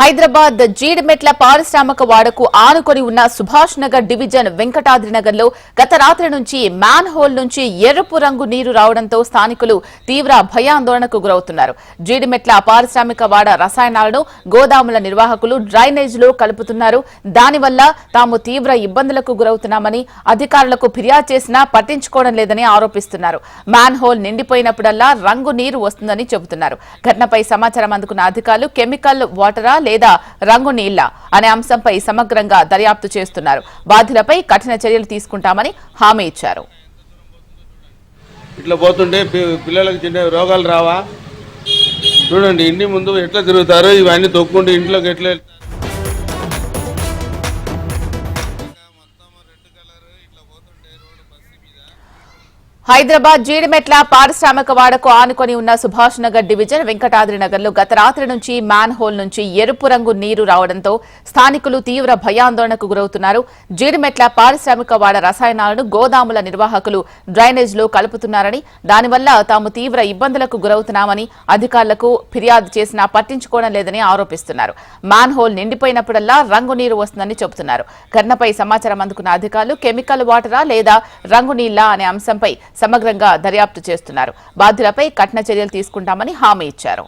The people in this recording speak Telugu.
హైదరాబాద్ జీడిమెట్ల పారిశ్రామిక వాడకు ఆనుకొని ఉన్న సుభాష్ నగర్ డివిజన్ వెంకటాద్రి నగర్లో గత రాత్రి నుంచి మ్యాన్ హోల్ నుంచి ఎరుపు రంగు నీరు రావడంతో స్థానికులు తీవ్ర భయాందోళనకు గురవుతున్నారు. జీడిమెట్ల పారిశ్రామిక వాడ రసాయనాలను గోదాముల నిర్వాహకులు డ్రైనేజ్లో కలుపుతున్నారు. దానివల్ల తాము తీవ్ర ఇబ్బందులకు గురవుతున్నామని అధికారులకు ఫిర్యాదు చేసినా పట్టించుకోవడం లేదని ఆరోపిస్తున్నారు. మ్యాన్ హోల్ నిండిపోయినప్పుడల్లా రంగు నీరు వస్తుందని చెబుతున్నారు. ఘటనపై సమాచారం అందుకున్న అధికారులు కెమికల్ వాటరా లేదా రంగు నీళ్ళ అనే అంశంపై సమగ్రంగా దర్యాప్తు చేస్తున్నారు. బాధ్యులపై కఠిన చర్యలు తీసుకుంటామని హామీ ఇచ్చారు. ఇట్లా పోతుంటే పిల్లలకు చిన్న రోగాలు రావా? చూడండి ఇంటి ముందు ఎట్లా తిరుగుతారో? ఇవన్నీ తొక్కుంటే ఇంట్లోకి ఎట్లా హైదరాబాద్ జీడిమెట్ల పారిశ్రామిక వాడకు ఆనుకొని ఉన్న సుభాష్ నగర్ డివిజన్ వెంకటాద్రి నగర్లో గత రాత్రి నుంచి మ్యాన్ హోల్ నుంచి ఎరుపు రంగు నీరు రావడంతో స్థానికులు తీవ్ర భయాందోళనకు గురవుతున్నారు. జీడిమెట్ల పారిశ్రామిక వాడ రసాయనాలను గోదాముల నిర్వాహకులు డ్రైనేజ్లో కలుపుతున్నారని దానివల్ల తాము తీవ్ర ఇబ్బందులకు గురవుతున్నామని అధికారులకు ఫిర్యాదు చేసినా పట్టించుకోవడం లేదని ఆరోపిస్తున్నారు. మ్యాన్ హోల్ నిండిపోయినప్పుడల్లా రంగు నీరు వస్తుందని చెబుతున్నారు. ఘటనపై సమాచారం అందుకున్న అధికారులు కెమికల్ వాటరా లేదా రంగు నీళ్ళా అనే అంశంపై సమగ్రంగా దర్యాప్తు చేస్తున్నారు. బాధ్యులపై కఠిన చర్యలు తీసుకుంటామని హామీ ఇచ్చారు.